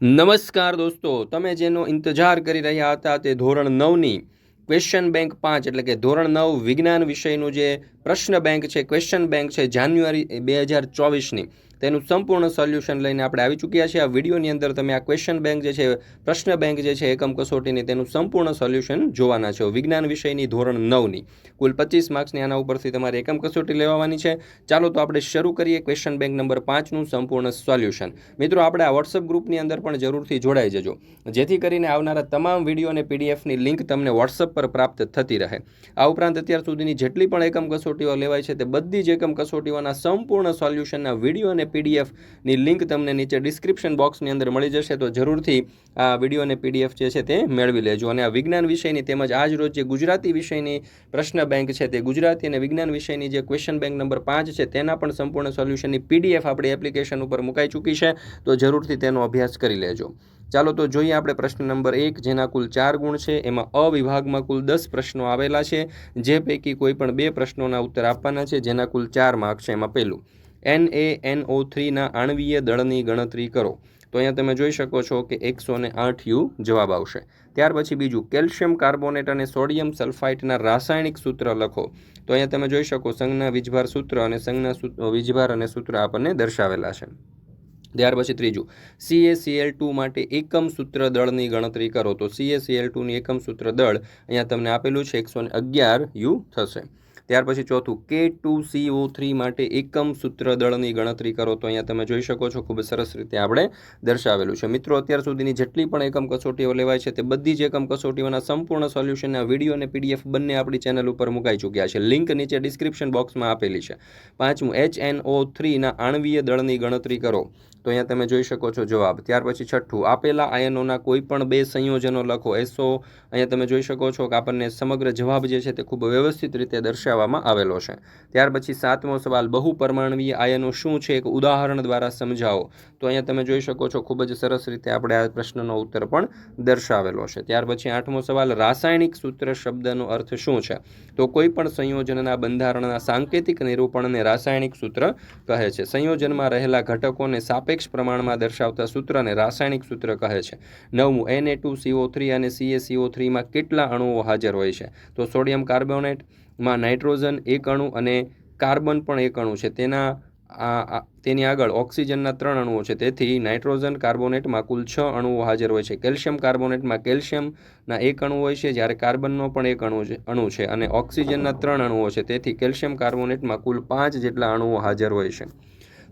નમસ્કાર દોસ્તો, તમે જેનો ઇંતજાર કરી રહ્યા હતા તે ધોરણ નવની ક્વેશ્ચન બેંક પાંચ, એટલે કે ધોરણ નવ વિજ્ઞાન વિષયનું જે પ્રશ્ન બેંક છે ક્વેશ્ચન બેંક છે, જાન્યુઆરી બે હજાર ચોવીસની. તેનું સંપૂર્ણ સોલ્યુશન લઈને આપણે આવી ચૂક્યા છીએ. આ વિડીયોની અંદર તમે આ ક્વેશ્ચન બેંક જે છે, પ્રશ્ન બેંક જે છે, એકમ કસોટીની તેનું સંપૂર્ણ સોલ્યુશન જોવાના છો. વિજ્ઞાન વિષયની ધોરણ નવની. કુલ પચીસ માર્ક્સની આના ઉપરથી તમારે એકમ કસોટી લેવાની છે. ચાલો તો આપણે શરૂ કરીએ ક્વેશ્ચન બેંક નંબર પાંચનું સંપૂર્ણ સોલ્યુશન. મિત્રો, આપણે આ વોટ્સઅપ ગ્રુપની અંદર પણ જરૂરથી જોડાઈ જજો. જેથી કરીને આવનારા તમામ વીડિયો અને પીડીએફની લિંક તમને વોટ્સઅપ પર પ્રાપ્ત થતી રહે. આ ઉપરાંત અત્યાર સુધીની જેટલી પણ એકમ કસોટીઓ લેવાય છે, તે બધી જ એકમ કસોટીઓના સંપૂર્ણ સોલ્યુશનના વીડિયો અને પીડીએફની લિંક તમને નીચે ડિસ્ક્રિપ્શન બોક્સની અંદર મળી જશે, તો જરૂરથી આ વીડિયો અને પીડીએફ જે છે તે મેળવી લેજો. અને આ વિજ્ઞાન વિષયની તેમજ આજ રોજ જે ગુજરાતી વિષયની પ્રશ્ન બેંક છે તે ગુજરાતી અને વિજ્ઞાન વિષયની જે ક્વેશ્ચન બેંક નંબર પાંચ છે તેના પણ સંપૂર્ણ સોલ્યુશનની પીડીએફ આપણી એપ્લિકેશન ઉપર મુકાઈ ચૂકી છે, તો જરૂરથી તેનો અભ્યાસ કરી લેજો. ચાલો તો જોઈએ આપણે પ્રશ્ન નંબર એક, જેના કુલ ચાર ગુણ છે, એમાં અ વિભાગમાં કુલ દસ પ્રશ્નો આવેલા છે, જે પૈકી કોઈ પણ બે પ્રશ્નોના ઉત્તર આપવાના છે, જેના કુલ ચાર માર્ક છે એમાં પહેલું. એન એ એન ઓ થ્રીના આણવીય દળની ગણતરી કરો. તો અહીંયા તમે જોઈ શકો છો કે એકસો ને આઠ યુ જવાબ આવશે. ત્યાર પછી બીજું, કેલ્શિયમ કાર્બોનેટ અને સોડિયમ સલ્ફાઇટના રાસાયણિક સૂત્ર લખો. તો અહીંયા તમે જોઈ શકો સંજ્ઞા વીજભાર સૂત્ર અને સંજ્ઞા વીજભાર અને સૂત્ર આપણને દર્શાવેલા છે. ત્યાર પછી ત્રીજું સીએસીએલ ટુ માટે એકમ સૂત્ર દળની ગણતરી કરો. તો સીએસીએલ ટુની એકમ સૂત્ર દળ અહીંયા તમને આપેલું છે એકસો અગિયાર યુ થશે. ત્યાર પછી ચોથું, કે ટુ સીઓ થ્રી માટે એકમ સૂત્ર દળની ગણતરી કરો. તો અહીંયા તમે જોઈ શકો છો, ખૂબ સરસ રીતે આપણે દર્શાવેલું છે. મિત્રો, અત્યાર સુધીની જેટલી પણ એકમ કસોટીઓ લેવાય છે, તે બધી જ એકમ કસોટીઓના સંપૂર્ણ સોલ્યુશનના વીડિયો અને પીડીએફ બંને આપણી ચેનલ ઉપર મુકાઈ ચૂક્યા છે. લિંક નીચે ડિસ્ક્રિપ્શન બોક્સમાં આપેલી છે. પાંચમું, એચ એન ઓ થ્રીના આણવીય દળની ગણતરી કરો. તો અહીંયા તમે જોઈ શકો છો જવાબ. ત્યાર પછી છઠ્ઠું, આપેલા આયનોના કોઈ પણ બે સંયોજનો લખો. એસો અહીંયા તમે જોઈ શકો છો કે આપણને સમગ્ર જવાબ જે છે તે ખૂબ વ્યવસ્થિત રીતે દર્શાવવામાં આવેલો છે. ત્યાર પછી સાતમો સવાલ બહુપરમાણવીય આયનો શું છે? એક ઉદાહરણ દ્વારા સમજાવો. તો અહીંયા તમે જોઈ શકો છો, ખૂબ જ સરસ રીતે આપણે આ પ્રશ્નનો ઉત્તર પણ દર્શાવેલો છે. ત્યાર પછી આઠમો સવાલ, રાસાયણિક સૂત્ર શબ્દનો અર્થ શું છે? તો કોઈ પણ સંયોજનના બંધારણના સાંકેતિક નિરૂપણને રાસાયણિક સૂત્ર કહે છે. સંયોજનમાં રહેલા ઘટકોને સાપેક્ષ પ્રમાણમાં દર્શાવતા સૂત્રને રાસાયણિક સૂત્ર કહે છે. નવમું એન ટુ સીઓ થ્રી અને સીએસીઓ થ્રીમાં કેટલા અણુઓ હાજર હોય છે? તો સોડિયમ કાર્બોનેટમાં નાઇટ્રોજન એક અણુ અને કાર્બન પણ એક અણુ છે. તેના આ, આ- તેની આગળ ઓક્સિજનના ત્રણ અણુઓ છે. તેથી નાઇટ્રોજન કાર્બોનેટમાં કુલ છ અણુઓ હાજર હોય છે. કેલ્શિયમ કાર્બોનેટમાં કેલ્શિયમના એક અણુ હોય છે, જ્યારે કાર્બનનો પણ એક અણુ છે અણુ છે અને ઓક્સિજનના ત્રણ અણુઓ છે. તેથી કેલ્શિયમ કાર્બોનેટમાં કુલ પાંચ જેટલા અણુઓ હાજર હોય છે.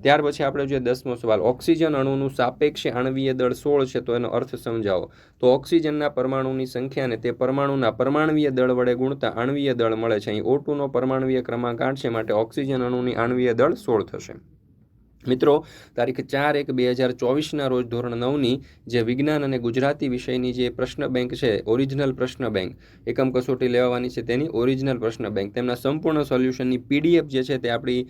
ત્યાર પછી આપણે જોઈએ દસમો સવાલ, ઓક્સિજન અણુનું સાપેક્ષ આણવીય દળ સોળ છે, તો એનો અર્થ સમજાવો. તો ઓક્સિજનના પરમાણુની સંખ્યાને તે પરમાણુના પરમાણવીય દળ વડે ગુણતા આણવીય દળ મળે છે. અહીં ઓટુનો પરમાણવીય ક્રમાંક આઠ છે, માટે ઓક્સિજન અણુની આણવીય દળ સોળ થશે. મિત્રો, તારીખ ચાર એક બે હજાર ચોવીસના રોજ ધોરણ નવની જે વિજ્ઞાન અને ગુજરાતી વિષયની જે પ્રશ્ન બેંક છે, ઓરિજિનલ પ્રશ્ન બેંક, એકમ કસોટી લેવાની છે તેની ઓરિજિનલ પ્રશ્ન બેંક, તેમના સંપૂર્ણ સોલ્યુશનની પીડીએફ જે છે તે આપણી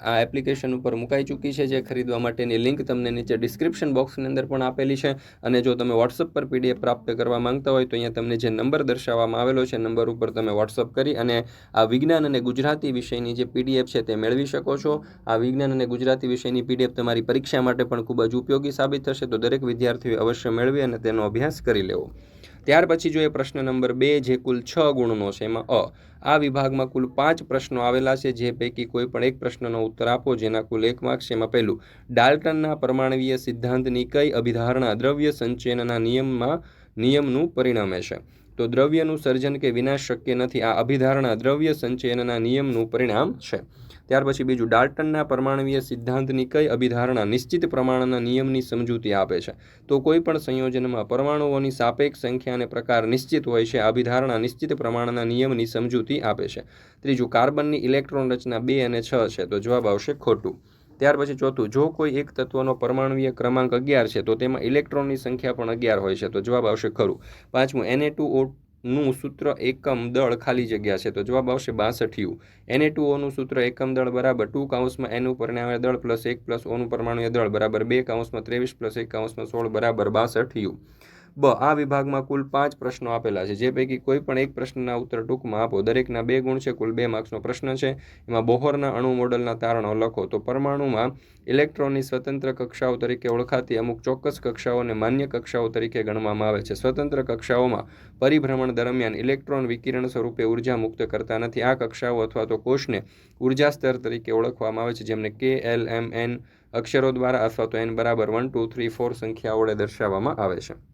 આ એપ્લિકેશન ઉપર મુકાઈ ચૂકી છે જે ખરીદવા માટેની લિંક તમને નીચે ડિસ્ક્રિપ્શન બોક્સની અંદર પણ આપેલી છે અને જો તમે વોટ્સઅપ પર પીડીએફ પ્રાપ્ત કરવા માંગતા હોય તો અહીંયા તમને જે નંબર દર્શાવવામાં આવેલો છે, નંબર ઉપર તમે વોટ્સઅપ કરી અને આ વિજ્ઞાન અને ગુજરાતી વિષયની જે પીડીએફ છે તે મેળવી શકો છો. આ વિજ્ઞાન અને ગુજરાતી વિષયની પીડીએફ તમારી પરીક્ષા માટે પણ ખૂબ જ ઉપયોગી સાબિત થશે, તો દરેક વિદ્યાર્થીઓએ અવશ્ય મેળવી અને તેનો અભ્યાસ કરી લેવો. ત્યાર પછી જોઈએ પ્રશ્ન નંબર બે જે કુલ છ ગુણનો છે, એમાં અ, આ વિભાગમાં કુલ પાંચ પ્રશ્નો આવેલા છે, જે પૈકી કોઈ પણ એક પ્રશ્નનો ઉત્તર આપો, જેના કુલ એક માર્ક્સ એમાં પહેલું, ડાલ્ટનના પરમાણવીય સિદ્ધાંતની કઈ અભિધારણા દ્રવ્ય સંચયનના નિયમમાં, નિયમનું પરિણમે છે તો દ્રવ્યનું સર્જન કે વિનાશ શક્ય નથી, આ અભિધારણા દ્રવ્ય સંચયનના નિયમનું પરિણામ છે. ત્યાર પછી બીજું, ડાલ્ટનના પરમાણવીય સિદ્ધાંતની કઈ અભિધારણા નિશ્ચિત પ્રમાણના નિયમની સમજૂતી આપે છે? તો કોઈ પણ સંયોજનમાં પરમાણુઓની સાપેક્ષ સંખ્યા અને પ્રકાર નિશ્ચિત હોય છે, આ અભિધારણા નિશ્ચિત પ્રમાણના નિયમની સમજૂતી આપે છે. ત્રીજું, કાર્બનની ઇલેક્ટ્રોન રચના બે અને છ છે, તો જવાબ આવશે ખોટું. ત્યાર પછી ચોથું, જો કોઈ એક તત્વનો પરમાણુય ક્રમાંક અગિયાર છે, તો તેમાં ઇલેક્ટ્રોનની સંખ્યા પણ અગિયાર હોય છે, તો જવાબ આવશે ખરું. પાંચમું એને ટુ ઓ નું સૂત્ર એકમ દળ ખાલી જગ્યા છે. તો જવાબ આવશે બાસઠ યુ. એને ટુ ઓનું સૂત્ર એકમ દળ બરાબર ટુ કાઉન્સમાં એનું પરિણામે દળ પ્લસ એક પ્લસ ઓનું પરમાણુય દળ બરાબર બે કાઉન્સમાં ત્રેવીસ પ્લસ એક કાઉન્સમાં સોળ બરાબર બાસઠ યુ. બ, આ વિભાગમાં કુલ પાંચ પ્રશ્નો આપેલા છે. જે પૈકી કોઈ પણ એક પ્રશ્નના ઉત્તર ટૂંકમાં આપો. દરેકના બે ગુણ છે, કુલ બે માર્ક્સનો પ્રશ્ન છે. એમાં બોહરના અણુ મોડલના તારણો લખો. તો પરમાણુમાં ઇલેક્ટ્રોનની સ્વતંત્ર કક્ષાઓ તરીકે ઓળખાતી અમુક ચોક્કસ કક્ષાઓને માન્ય કક્ષાઓ તરીકે ગણવામાં આવે છે. સ્વતંત્ર કક્ષાઓમાં પરિભ્રમણ દરમિયાન ઇલેક્ટ્રોન વિકિરણ સ્વરૂપે ઊર્જા મુક્ત કરતા નથી. આ કક્ષાઓ અથવા તો કોષને ઊર્જા સ્તર તરીકે ઓળખવામાં આવે છે, જેમને કે, એલ, એમ, એન અક્ષરો દ્વારા અથવા તો એન બરાબર વન, ટુ, થ્રી, ફોર સંખ્યા વડે દર્શાવવામાં આવે છે.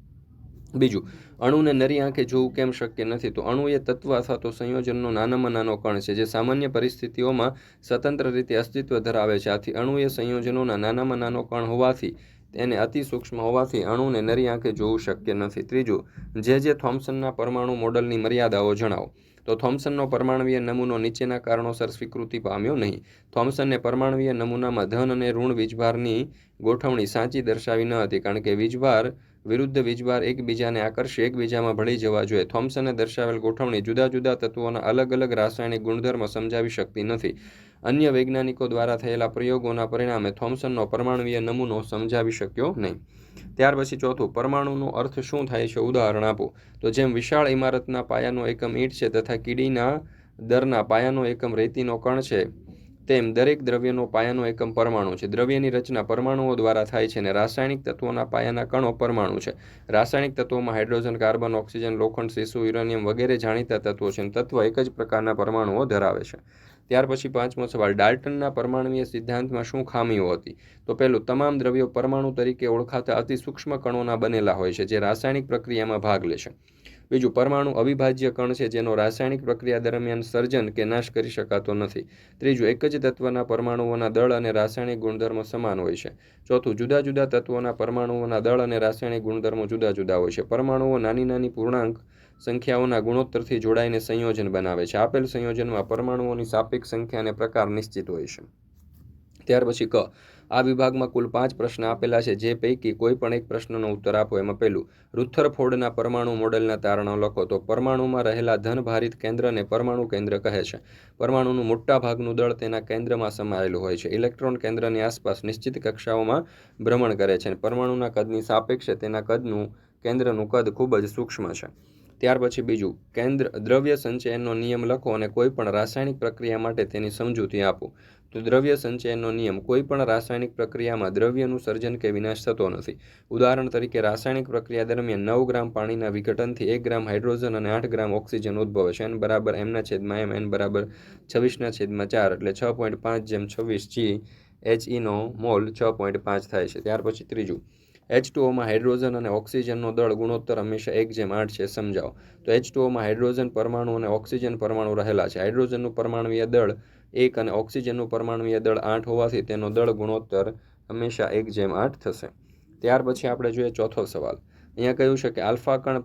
બીજું, અણુને નરી આંખે જોવું કેમ શક્ય નથી? તો અણુ એ તત્વ અથવા તો સંયોજનનો નાનામાં નાનો કણ છે, જે સામાન્ય પરિસ્થિતિઓમાં સ્વતંત્ર રીતે અસ્તિત્વ ધરાવે છે. આથી અણુ એ સંયોજનોના નાનામાં નાનો કણ હોવાથી, તેને અતિ સૂક્ષ્મ હોવાથી અણુને નરી આંખે જોવું શક્ય નથી. ત્રીજું, જે જે થોમ્સનના પરમાણુ મોડલની મર્યાદાઓ જણાવો. તો થોમ્સનનો પરમાણવીય નમૂનો નીચેના કારણોસર સ્વીકૃતિ પામ્યો નહીં. થોમ્સનને પરમાણવીય નમૂનામાં ધન અને ઋણ વીજભારની ગોઠવણી સાચી દર્શાવી ન હતી, કારણ કે વીજભાર વિરુદ્ધ વીજભાર એકબીજાને આકર્ષી, એકબીજામાં ભળી જવા જોઈએ. થોમ્સને દર્શાવેલ ગોઠવણી જુદા જુદા તત્વોના અલગ અલગ રાસાયણિક ગુણધર્મ સમજાવી શકતી નથી. અન્ય વૈજ્ઞાનિકો દ્વારા થયેલા પ્રયોગોના પરિણામે થોમ્સનનો પરમાણવીય નમૂનો સમજાવી શક્યો નહીં. ત્યાર પછી ચોથું, પરમાણુનો અર્થ શું થાય છે? ઉદાહરણ આપો. તો જેમ વિશાળ ઇમારતના પાયાનો એકમ ઈંટ છે તથા કીડીના દરના પાયાનો એકમ રેતીનો કણ છે તેમ દરેક દ્રવ્યનો પાયાનો એકમ પરમાણુ છે. દ્રવ્યની રચના પરમાણુઓ દ્વારા થાય છે અને રાસાયણિક તત્વોના પાયાના કણો પરમાણુ છે. રાસાયણિક તત્વોમાં હાઇડ્રોજન, કાર્બન, ઓક્સિજન, લોખંડ, શીશુ, યુરેનિયમ વગેરે જાણીતા તત્વો છે તત્વ એક જ પ્રકારના પરમાણુઓ ધરાવે છે. ત્યાર પછી પાંચમો સવાલ, ડાલ્ટનના પરમાણુય સિદ્ધાંતમાં શું ખામીઓ હતી? તો પહેલું, તમામ દ્રવ્યો પરમાણુ તરીકે ઓળખાતા અતિ સૂક્ષ્મ કણોના બનેલા હોય છે, જે રાસાયણિક પ્રક્રિયામાં ભાગ લેશે બીજું પરમાણુ અવિભાજ્ય કણ છે જેનો રાસાયણિક પ્રક્રિયા દરમિયાન સર્જન કે નાશ કરી શકાતો નથી. ત્રીજું, એક જ તત્વના પરમાણુઓના દળ અને રાસાયણિક ગુણધર્મો સમાન હોય છે. ચોથું, જુદા જુદા તત્વોના પરમાણુઓના દળ અને રાસાયણિક ગુણધર્મો જુદા જુદા હોય છે. પરમાણુઓ નાની નાની પૂર્ણાંક સંખ્યાઓના ગુણોત્તરથી જોડાઈને સંયોજન બનાવે છે. આપેલ સંયોજનમાં પરમાણુઓની સાપેક્ષ સંખ્યા અને પ્રકાર નિશ્ચિત હોય છે. ત્યાર પછી ક. આ વિભાગમાં કુલ પાંચ પ્રશ્ન આપેલા છે, જે પૈકી કોઈ પણ એક પ્રશ્નનો ઉત્તર આપો એમાં પહેલું રુથરફોર્ડના પરમાણુ મોડેલના તારણો લખો તો પરમાણુમાં રહેલા ધનભારિત કેન્દ્રને પરમાણુ કેન્દ્ર કહે છે. પરમાણુનું મોટા ભાગનું દળ તેના કેન્દ્રમાં સમાયેલું હોય છે. ઇલેક્ટ્રોન કેન્દ્રની આસપાસ નિશ્ચિત કક્ષાઓમાં ભ્રમણ કરે છે અને પરમાણુના કદની સાપેક્ષે તેના કદનું, કેન્દ્રનું કદ ખૂબ જ સૂક્ષ્મ છે. ત્યાર પછી બીજું, કેન્દ્ર દ્રવ્ય સંચયનનો નિયમ લખો અને કોઈ પણ રાસાયણિક પ્રક્રિયા માટે તેની સમજૂતી આપો. તો દ્રવ્ય સંચયનો નિયમ કોઈ પણ રાસાયણિક પ્રક્રિયામાં દ્રવ્યનું સર્જન કે વિનાશ થતો નથી. ઉદાહરણ તરીકે, રાસાયણિક પ્રક્રિયા દરમિયાન નવ ગ્રામ પાણીના વિઘટનથી એક ગ્રામ હાઇડ્રોજન અને આઠ ગ્રામ ઓક્સિજન ઉદ્ભવે છે. એન બરાબર એમના છેદમાં એમ એન બરાબર છવ્વીસના છેદમાં ચાર, એટલે છ પોઈન્ટ પાંચ જેમ છવ્વીસ જી એચ ઈનો મોલ છ પોઈન્ટ પાંચ થાય છે. ત્યાર પછી ત્રીજું એચ ટુઓમાં હાઇડ્રોજન અને ઓક્સિજનનો દળ ગુણોત્તર હંમેશા એક જેમ આઠ છે. સમજાવો. તો એચ ટુઓમાં હાઇડ્રોજન પરમાણુ અને ઓક્સિજન પરમાણુ રહેલા છે. હાઇડ્રોજનનું પરમાણુય દળ એક અને ઓક્સિજનનું પરમાણુય દળ આઠ હોવાથી તેનો દળ ગુણોત્તર હંમેશા એક જેમ આઠ થશે. ત્યાર પછી આપણે જોઈએ ચોથો સવાલ. અહીંયા કહ્યું છે કે આલ્ફા કણ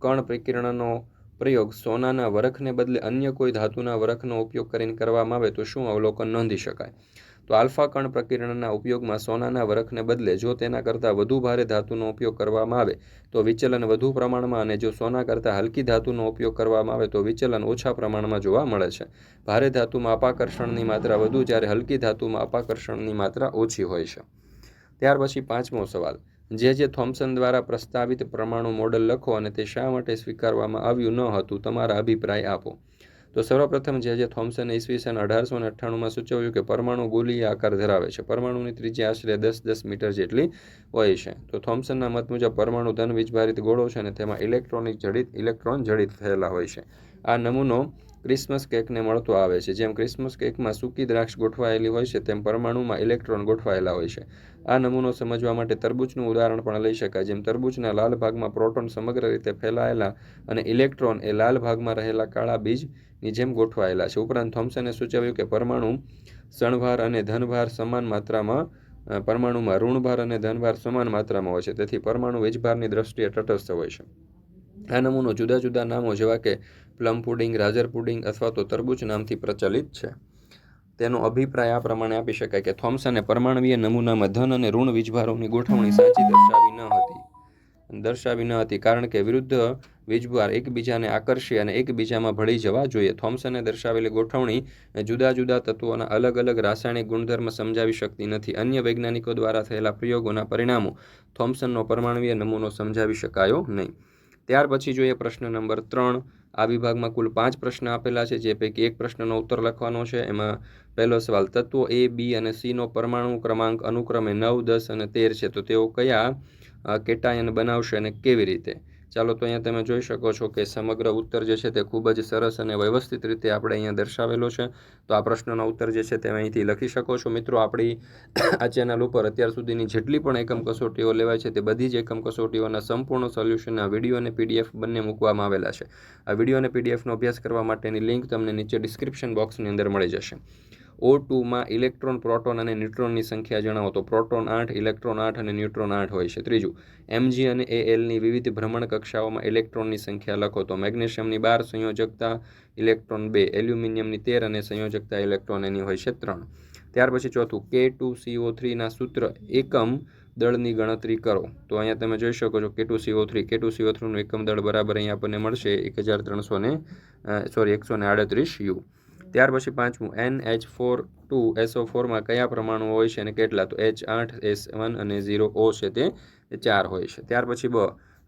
કણ પ્રકિરણનો પ્રયોગ સોનાના વરખને બદલે અન્ય કોઈ ધાતુના વરખનો ઉપયોગ કરીને કરવામાં આવે તો શું અવલોકન નોંધી શકાય? તો આલ્ફા કણ પ્રકિરણના ઉપયોગમાં સોનાના વરખને બદલે જો તેના કરતાં વધુ ભારે ધાતુનો ઉપયોગ કરવામાં આવે, તો વિચલન વધુ પ્રમાણમાં અને જો સોના કરતાં હલકી ધાતુનો ઉપયોગ કરવામાં આવે, તો વિચલન ઓછા પ્રમાણમાં જોવા મળે છે. ભારે ધાતુમાં અપાકર્ષણની માત્રા વધુ જ્યારે હલકી ધાતુમાં અપાકર્ષણની માત્રા ઓછી હોય છે. ત્યાર પછી પાંચમો સવાલ. જે જે થોમ્સન દ્વારા પ્રસ્તાવિત પ્રમાણુ મોડલ લખો અને તે શા માટે સ્વીકારવામાં આવ્યું ન હતું, તમારા અભિપ્રાય આપો. તો સર્વપ્રથમ જે જે થોમ્સને ઈસવીસન અઢારસો ને અઠ્ઠાણુંમાં સૂચવ્યું કે પરમાણુ ગોલીય આકાર ધરાવે છે. પરમાણુની ત્રિજ્યા આશરે દસ દસ મીટર જેટલી હોય છે. તો થોમ્સનના મત મુજબ પરમાણુ ધન વીજભારિત ગોળો છે અને તેમાં ઇલેક્ટ્રોનિક જડિત, ઇલેક્ટ્રોન જડિત થયેલા હોય છે. આ નમૂનો ક્રિસમસ કેકને મળતો આવે છે. જેમ ક્રિસમસ કેકમાં સૂકી દ્રાક્ષ ગોઠવાયેલી હોય છે, તેમ પરમાણુમાં ઇલેક્ટ્રોન ગોઠવાયેલા હોય છે. આ નમૂનો સમજવા માટે તરબૂચનું ઉદાહરણ પણ લઈ શકાય. જેમ તરબૂચના લાલ ભાગમાં પ્રોટોન સમગ્ર રીતે ફેલાયેલા અને ઇલેક્ટ્રોન એ લાલ ભાગમાં રહેલા કાળા બીજની જેમ ગોઠવાયેલા છે. ઉપરાંત થોમ્સને સૂચવ્યું કે પરમાણુ શણભાર અને ધનભાર સમાન માત્રામાં પરમાણુમાં ઋણભાર અને ધનભાર સમાન માત્રામાં હોય છે. તેથી પરમાણુ વીજભારની દ્રષ્ટિએ તટસ્થ હોય છે. આ નમૂનો જુદા જુદા નામો જેવા કે પ્લમ પુડિંગ રાજર પુડિંગ અથવા તો તરબૂચ નામથી પ્રચલિત છે. તેનો અભિપ્રાય આ પ્રમાણે આપી શકાય કે થોમ્સને પરમાણવીય નમૂનામાં ધન અને ઋણ વીજભારોની ગોઠવણી સાચી દર્શાવી ન હતી. દર્શાવી ન હતી કારણ કે વિરુદ્ધ વીજભાર એકબીજાને આકર્ષી અને એકબીજામાં ભળી જવા જોઈએ. થોમ્સને દર્શાવેલી ગોઠવણી જુદા જુદા તત્વોના અલગ અલગ રાસાયણિક ગુણધર્મ સમજાવી શકતી નથી. અન્ય વૈજ્ઞાનિકો દ્વારા થયેલા પ્રયોગોના પરિણામો થોમ્સનનો પરમાણવીય નમૂનો સમજાવી શકાયો નહીં. ત્યાર પછી જોઈએ પ્રશ્ન નંબર ત્રણ. આ વિભાગમાં કુલ પાંચ પ્રશ્ન આપેલા છે, જે પૈકી એક પ્રશ્નનો ઉત્તર લખવાનો છે. એમાં પહેલો સવાલ, તત્વો એ બી અને સીનો પરમાણુ ક્રમાંક અનુક્રમે નવ, દસ અને તેર છે. તો તેઓ કયા કેટાયન બનાવશે અને કેવી રીતે? ચાલો તો અહીંયા તમે જોઈ શકો છો કે સમગ્ર ઉત્તર જે છે તે ખૂબ જ સરસ અને વ્યવસ્થિત રીતે આપણે અહીંયા દર્શાવેલો છે. તો આ પ્રશ્નનો ઉત્તર જે છે તે અહીંથી લખી શકો છો. મિત્રો, આપણી આ ચેનલ ઉપર અત્યાર સુધીની જેટલી પણ એકમ કસોટીઓ લેવાય છે તે બધી જ એકમ કસોટીઓના સંપૂર્ણ સોલ્યુશનના વીડિયો અને પીડીએફ બંને મૂકવામાં આવેલા છે. આ વીડિયો અને પીડીએફનો અભ્યાસ કરવા માટેની લિંક તમને નીચે ડિસ્ક્રિપ્શન બોક્સની અંદર મળી જશે. ઓ ટુમાં ઇલેક્ટ્રોન, પ્રોટોન અને ન્યુટ્રોનની સંખ્યા જણાવો તો પ્રોટોન આઠ, ઇલેક્ટ્રોન આઠ અને ન્યુટ્રોન આઠ હોય છે. ત્રીજું એમજી અને એએલની વિવિધ ભ્રમણ કક્ષાઓમાં ઇલેક્ટ્રોનની સંખ્યા લખો તો મેગ્નેશિયમની બાર, સંયોજકતા ઇલેક્ટ્રોન બે, એલ્યુમિનિયમની તેર અને સંયોજકતા ઇલેક્ટ્રોન એની હોય છે ત્રણ. ત્યાર પછી ચોથું કે ટુ સીઓ થ્રીના સૂત્ર એકમ દળની ગણતરી કરો. તો અહીંયા તમે જોઈ શકો છો કે ટુ સીઓ થ્રી કે ટુ સીઓ થ્રીનું એકમ દળ બરાબર અહીંયા આપણને મળશે એક હજાર ત્રણસો ને સોરી એકસો ને આડત્રીસ યુ. ત્યાર પછી પાંચમું, N H four two SO ફોરમાં કયા પ્રમાણો હોય છે અને કેટલા? તો એચ આઠ એસ વન અને ઝીરો ઓ છે તે ચાર હોય છે. ત્યાર પછી બ,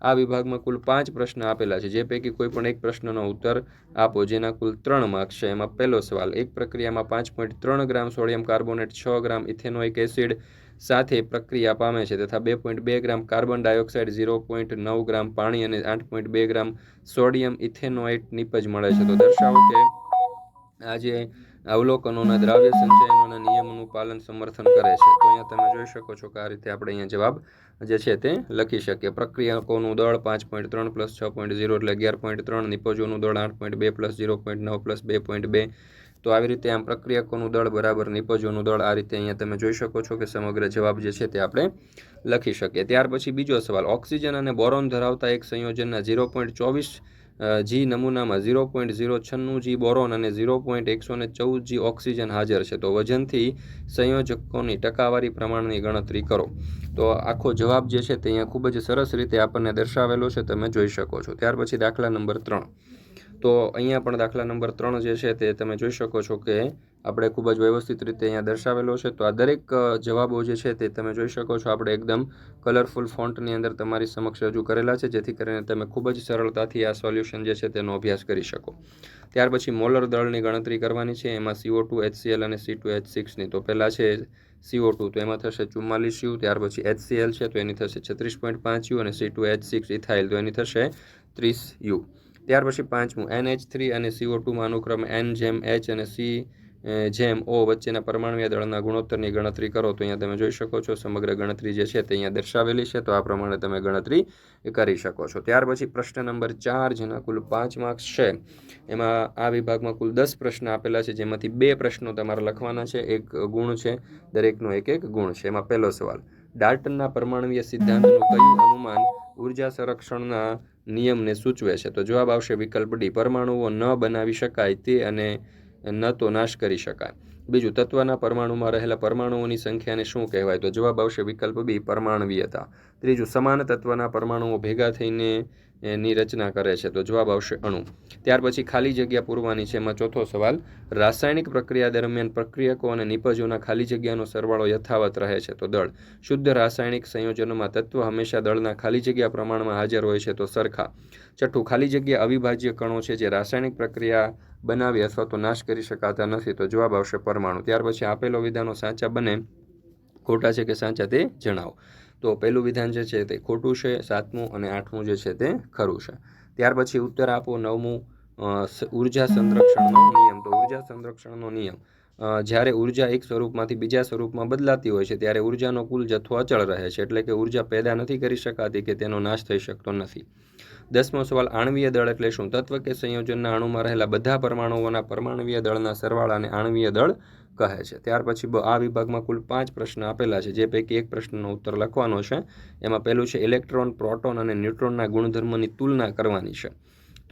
આ વિભાગમાં કુલ પાંચ પ્રશ્ન આપેલા છે. જે પૈકી કોઈ પણ એક પ્રશ્નનો ઉત્તર આપો, જેના કુલ ત્રણ માર્ક્સ છે. એમાં પહેલો સવાલ, એક પ્રક્રિયામાં પાંચ પોઈન્ટ ત્રણ ગ્રામ સોડિયમ કાર્બોનેટ, છ ગ્રામ ઇથેનોઇક એસિડ સાથે પ્રક્રિયા પામે છે તથા બે પોઈન્ટ બે gram carbon dioxide, zero point નવ ગ્રામ પાણી અને આઠ પોઈન્ટ બે ગ્રામ સોડિયમ ઇથેનોઇટ નિપજ મળે છે. તો દર્શાવો કે આ જે અવલોકનોના દ્રાવ્ય સંચયનોના નિયમોનું પાલન સમર્થન કરે છે. તો અહીંયા તમે જોઈ શકો છો કે આ રીતે આપણે અહીંયા જવાબ જે છે તે લખી શકીએ. પ્રક્રિયકોનું દળ પાંચ પોઈન્ટ ત્રણ પ્લસ છ પોઈન્ટ ઝીરો એટલે અગિયાર પોઈન્ટ ત્રણ, નિપજોનું દળ આઠ પોઈન્ટ બે પ્લસ ઝીરો પોઈન્ટ નવ પ્લસ બે પોઈન્ટ બે. તો આવી રીતે આમ પ્રક્રિયકોનું દળ બરાબર, નિપજોનું દળ આ રીતે અહીંયા તમે જોઈ શકો છો કે સમગ્ર જવાબ જે છે તે આપણે લખી શકીએ. ત્યાર પછી બીજો સવાલ, ઓક્સિજન અને બોરોન ધરાવતા એક સંયોજનના ઝીરો પોઈન્ટ ચોવીસ જી નમૂનામાં ઝીરો પોઈન્ટ ઝીરો છન્નું જી બોરોન અને ઝીરો પોઈન્ટ એકસો ને ચૌદ જી ઓક્સિજન હાજર છે. તો વજનથી સંયોજકોની ટકાવારી પ્રમાણની ગણતરી કરો. તો આખો જવાબ જે છે તે અહીંયા ખૂબ જ સરસ રીતે આપણને દર્શાવેલો છે, તમે જોઈ શકો છો. ત્યાર પછી દાખલા નંબર ત્રણ. તો અહીંયા પણ દાખલા નંબર ત્રણ જે છે તે તમે જોઈ શકો છો કે આપણે ખૂબ જ વ્યવસ્થિત રીતે અહીંયા દર્શાવેલો છે. તો આ દરેક જવાબો જે છે તે તમે જોઈ શકો છો. આપણે એકદમ કલરફુલ ફોન્ટની અંદર તમારી સમક્ષ રજૂ કરેલા છે, જેથી કરીને તમે ખૂબ જ સરળતાથી આ સોલ્યુશન જે છે તેનો અભ્યાસ કરી શકો. ત્યાર પછી મોલર દળની ગણતરી કરવાની છે. એમાં સીઓ ટુ એચસીએલ અને સી ટુ એચ સિક્સની તો પહેલાં છે સીઓ ટુ તો એમાં થશે ચુમ્માલીસ યુ ત્યાર પછી એચસીએલ છે, તો એની થશે છત્રીસ પોઈન્ટ પાંચ યુ અને C two H six ethyl તો એની થશે ત્રીસ યુ ત્યાર પછી પાંચમું એન એચ થ્રી અને સીઓ ટુમાં અનુક્રમે એન જેમ એચ અને સી જેમ ઓ વચ્ચેના પરમાણુય દળના ગુણોત્તરની ગણતરી કરો, તો અહીંયા તમે જોઈ શકો છો, સમગ્ર ગણતરી જે છે તે અહીંયા દર્શાવેલી છે, તો આ પ્રમાણે તમે ગણતરી કરી શકો છો. ત્યાર પછી પ્રશ્ન નંબર ચાર, જેના કુલ પાંચ માર્ક્સ છે, એમાં આ વિભાગમાં કુલ દસ પ્રશ્ન આપેલા છે, જેમાંથી બે પ્રશ્નો તમારે લખવાના છે, એક ગુણ છે, દરેકનો એક એક ગુણ છે. એમાં પહેલો સવાલ, ડાલ્ટનના પરમાણુય સિદ્ધાંતનું કયું અનુમાન ઊર્જા સંરક્ષણના નિયમને સૂચવે છે? તો જવાબ આવશે વિકલ્પ ડી, પરમાણુઓ ન બનાવી શકાય તે અને ન તો નાશ કરી શકાય. બીજું, તત્વના પરમાણુમાં રહેલા પરમાણુઓની સંખ્યાને શું કહેવાય? તો જવાબ આવશે વિકલ્પ બી, પરમાણવીયતા. ત્રીજું, સમાન તત્વના પરમાણુઓ ભેગા થઈને એની રચના કરે છે. તો જવાબ આવશે અણુ. ત્યાર પછી ખાલી જગ્યા પૂરવાની છે. એમાં ચોથો સવાલ, રાસાયણિક પ્રક્રિયા દરમિયાન પ્રક્રિયકો અને નિપજોના ખાલી જગ્યાનો સરવાળો યથાવત રહે છે. તો દળ. શુદ્ધ રાસાયણિક સંયોજનોમાં તત્વ હંમેશા દળના ખાલી જગ્યા પ્રમાણમાં હાજર હોય છે. તો સરખા. છઠ્ઠું, ખાલી જગ્યા અવિભાજ્ય કણો છે જે રાસાયણિક પ્રક્રિયા બનાવી અથવા તો નાશ કરી શકાતા નથી, તો જવાબ આવશે પરમાણુ. ત્યાર પછી આપેલો વિધાનો સાચા બને, ખોટા છે કે સાચા તે જણાવો. તો પહેલું વિધાન જે છે તે ખોટું છે, સાતમું અને આઠમું જે છે તે ખરું છે. ત્યાર પછી ઉત્તર આપો, નવમું ઊર્જા સંરક્ષણનો નિયમ. તો ઊર્જા સંરક્ષણનો નિયમ જ્યારે ઊર્જા એક સ્વરૂપમાંથી બીજા સ્વરૂપમાં બદલાતી હોય છે, ત્યારે ઉર્જાનો કુલ જથ્થો અચળ રહે છે, એટલે કે ઊર્જા પેદા નથી કરી શકાતી કે તેનો નાશ થઈ શકતો નથી. દસમો સવાલ, આણવીય દળ એટલે શું? તત્વ કે સંયોજનના અણુમાં રહેલા બધા પરમાણુઓના પરમાણવીય દળના સરવાળાને આણવીય દળ કહે છે. ત્યાર પછી આ વિભાગમાં કુલ પાંચ પ્રશ્ન આપેલા છે. જે પૈકી એક પ્રશ્નનો ઉત્તર લખવાનો છે. એમાં પહેલું છે, ઇલેક્ટ્રોન, પ્રોટોન અને ન્યુટ્રોનના ગુણધર્મની તુલના કરવાની છે.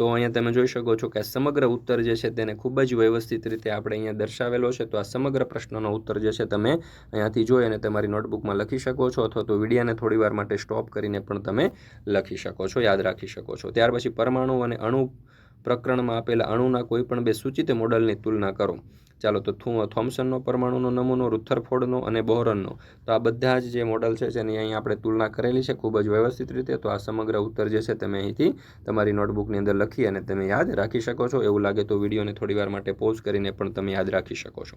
તો અહીંયા તમે જોઈ શકો છો કે આ સમગ્ર ઉત્તર જે છે તેને ખૂબ જ વ્યવસ્થિત રીતે આપણે અહીંયા દર્શાવેલો છે. તો આ સમગ્ર પ્રશ્નનો ઉત્તર જે છે તમે અહીંયાથી જોઈ અને તમારી નોટબુકમાં લખી શકો છો અથવા તો વિડીયાને થોડી વાર માટે સ્ટોપ કરીને પણ તમે લખી શકો છો, યાદ રાખી શકો છો. ત્યાર પછી પરમાણુ અને અણુ પ્રકરણમાં આપેલા અણુના કોઈ પણ બે સૂચિત મોડલની તુલના કરો. ચાલો તો થોમ્સનનો પરમાણુનો નમૂનો, રુથરફોર્ડનો અને બોહરનનો. તો આ બધા જ જે મોડલ છે જેની અહીં આપણે તુલના કરેલી છે, ખૂબ જ વ્યવસ્થિત રીતે, તો આ સમગ્ર ઉત્તર જે છે તમે અહીંથી તમારી નોટબુકની અંદર લખી અને તમે યાદ રાખી શકો છો. એવું લાગે તો વિડીયોને થોડીવાર માટે પોઝ કરીને પણ તમે યાદ રાખી શકો છો.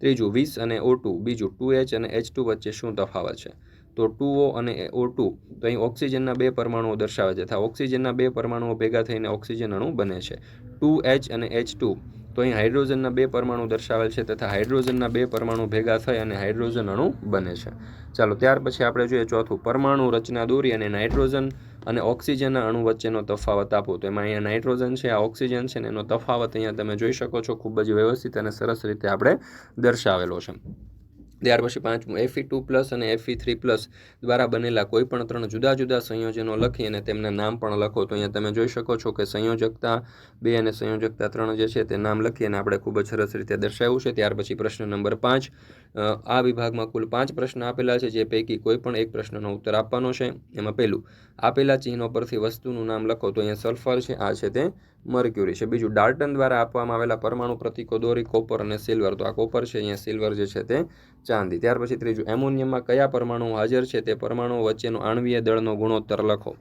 ત્રીજું, વીસ અને ઓ ટુ. બીજું, ટુ એચ અને એચ ટુ વચ્ચે શું તફાવત છે? તો ટુ ઓ અને ઓ ટુ, તો અહીં ઓક્સિજનના બે પરમાણુઓ દર્શાવે છે. તથા ઓક્સિજનના બે પરમાણુઓ ભેગા થઈને ઓક્સિજન અણુ બને છે. ટુ એચ અને એચ ટુ. તો અહીં હાઇડ્રોજનના બે પરમાણુ દર્શાવેલ છે તથા હાઇડ્રોજનના બે પરમાણુ ભેગા થઈ અને હાઇડ્રોજન અણુ બને છે. ચાલો, ત્યાર પછી આપણે જોઈએ ચોથું પરમાણુ રચના દોરી અને નાઇટ્રોજન અને ઓક્સિજનના અણુ વચ્ચેનો તફાવત આપો. તો એમાં અહીંયા નાઇટ્રોજન છે, આ ઓક્સિજન છે ને એનો તફાવત અહીંયા તમે જોઈ શકો છો, ખૂબ જ વ્યવસ્થિત અને સરસ રીતે આપણે દર્શાવેલો છે. ત્યાર પછી પાંચમું એફી ટુ પ્લસ અને એફી થ્રી પ્લસ દ્વારા બનેલા કોઈ પણ ત્રણ જુદા જુદા સંયોજનો લખી અને તેમના નામ પણ લખો. તો અહીંયા તમે જોઈ શકો છો કે સંયોજકતા બે અને સંયોજકતા ત્રણ જે છે તે નામ લખી અને આપણે ખૂબ જ સરસ રીતે દર્શાવ્યું છે. ત્યાર પછી પ્રશ્ન નંબર પાંચ આ વિભાગમાં કુલ પાંચ પ્રશ્ન આપેલા છે, જે પૈકી કોઈ પણ એક પ્રશ્નનો ઉત્તર આપવાનો છે. એમાં પહેલું, આપેલા ચિહ્નો પરથી વસ્તુનું નામ લખો. તો અહીંયા સલ્ફર છે, આ છે તે મર્ક્યુરી છે. બીજું ડાર્ટન દ્વારા આપવામાં આવેલા પરમાણુ પ્રતિકો દોરી, કોપર અને સિલ્વર. તો આ કોપર છે, અહીંયા સિલ્વર જે છે તે ચાંદી. ત્યાર પછી ત્રીજું, એમોનિયમમાં કયા પરમાણુ હાજર છે તે પરમાણુ વચ્ચેનો આણવીય દળનો ગુણોત્તર લખો.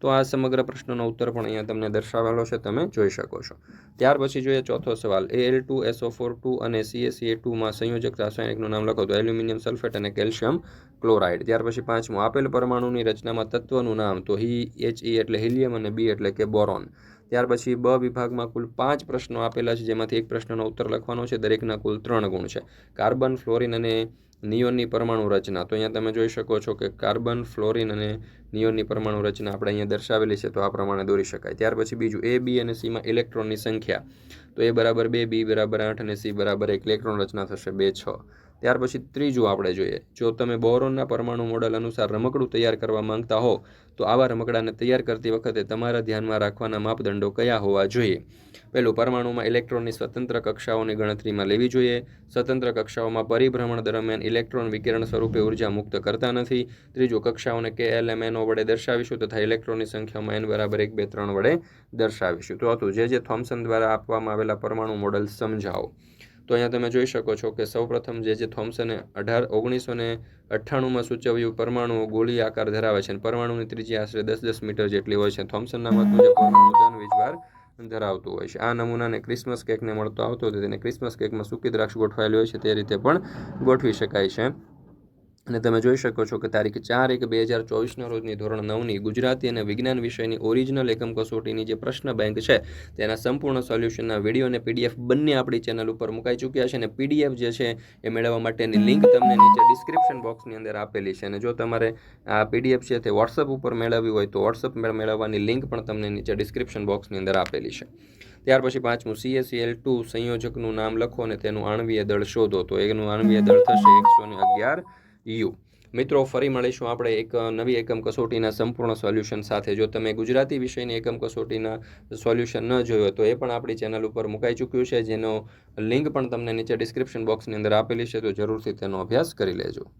તો આ સમગ્ર પ્રશ્નનો ઉત્તર પણ અહીંયા તમને દર્શાવેલો છે, તમે જોઈ શકો છો. ત્યાર પછી જોઈએ ચોથો સવાલ. A L two SO four two અને સીએસસીએ ટુમાં સંયોજક રાસાયણિકનું નામ લખો. તો એલ્યુમિનિયમ સલ્ફેટ અને કેલ્શિયમ ક્લોરાઇડ. ત્યાર પછી પાંચમું, આપેલ પરમાણુની રચનામાં તત્વનું નામ. તો હી એચ ઈ એટલે હિલિયમ અને બી એટલે કે બોરોન. ત્યાર પછી બ વિભાગમાં કુલ પાંચ પ્રશ્નો આપેલા છે, જેમાંથી એક પ્રશ્નનો ઉત્તર લખવાનો છે, દરેકના કુલ ત્રણ ગુણ છે. કાર્બન, ફ્લોરિન અને નિયોનની પરમાણુ રચના. તો અહીંયા તમે જોઈ શકો છો કે કાર્બન, ફ્લોરિન અને નિયોનની પરમાણુ રચના આપણે અહીંયા દર્શાવેલી છે, તો આ પ્રમાણે દોરી શકાય. ત્યાર પછી બીજું, એ, બી અને સીમાં ઇલેક્ટ્રોનની સંખ્યા. તો એ બરાબર બે, બી બરાબર આઠ અને સી બરાબર એક. ઇલેક્ટ્રોન રચના થશે બે, છ. ત્યાર પછી ત્રીજું આપણે જોઈએ. જો તમે બોરોનના પરમાણુ મોડલ અનુસાર રમકડું તૈયાર કરવા માંગતા હો તો આવા રમકડાને તૈયાર કરતી વખતે તમારા ધ્યાનમાં રાખવાના માપદંડો કયા હોવા જોઈએ? પહેલું, પરમાણુમાં ઇલેક્ટ્રોનની સ્વતંત્ર કક્ષાઓની ગણતરીમાં લેવી જોઈએ. સ્વતંત્ર કક્ષાઓમાં પરિભ્રમણ દરમિયાન ઇલેક્ટ્રોન વિકિરણ સ્વરૂપે ઊર્જા મુક્ત કરતા નથી. ત્રીજું, કક્ષાઓને કે એલ એમ એનો વડે દર્શાવીશું તથા ઇલેક્ટ્રોનની સંખ્યામાં એન બરાબર એક, બે, ત્રણ વડે દર્શાવીશું. તો હતું જે જે થોમ્સન દ્વારા આપવામાં આવેલા પરમાણુ મોડલ સમજાવો. તો અહીંયા તમે જોઈ શકો છો કે સૌપ્રથમ જે જે થોમ્સને અઢાર ઓગણીસો ને અઠ્ઠાણુંમાં સૂચવ્યું, પરમાણુઓ ગોળી આકાર ધરાવે છે અને પરમાણુની ત્રીજી આશરે દસ દસ મીટર જેટલી હોય છે. થોમ્સનના મત મુજબ પરમાણુ ધન વીજભાર ધરાવતું હોય છે. આ નમૂનાને ક્રિસમસ કેકને મળતો આવતો હતો તેને ક્રિસમસ કેકમાં સૂકી દ્રાક્ષ ગોઠવાયેલી હોય છે. તે રીતે પણ ગોઠવી શકાય છે. અને તમે જોઈ શકો છો કે તારીખ ચાર એક બે હજાર ચોવીસના રોજની ધોરણ નવની ગુજરાતી અને વિજ્ઞાન વિષયની ઓરિજિનલ એકમ કસોટીની જે પ્રશ્ન બેંક છે, તેના સંપૂર્ણ સોલ્યુશનના વીડિયો અને પીડીએફ બંને આપણી ચેનલ ઉપર મુકાઈ ચૂક્યા છે અને પીડીએફ જે છે એ મેળવવા માટેની લિંક તમને નીચે ડિસ્ક્રિપ્શન બોક્સની અંદર આપેલી છે. અને જો તમારે આ પીડીએફ છે તે વોટ્સઅપ ઉપર મેળવવી હોય તો વોટ્સઅપ મેળવવાની લિંક પણ તમને નીચે ડિસ્ક્રિપ્શન બોક્સની અંદર આપેલી છે. ત્યાર પછી પાંચમું સીએસસીએલ ટુ સંયોજકનું નામ લખો અને તેનું આણવીય દળ શોધો. તો એનું આણવીય દળ થશે એકસો ને અગિયાર યુ. મિત્રો, ફરી મળીશું આપણે એક નવી એકમ કસોટીના સંપૂર્ણ સોલ્યુશન સાથે. જો તમે ગુજરાતી વિષયની એકમ કસોટીના સોલ્યુશન ન જોયો, તો એ પણ આપણી ચેનલ ઉપર મુકાઈ ચૂક્યું છે. જેનો લિંક પણ તમને નીચે ડિસ્ક્રિપ્શન બોક્સની અંદર આપેલી છે, તો જરૂરથી તેનો અભ્યાસ કરી લેજો.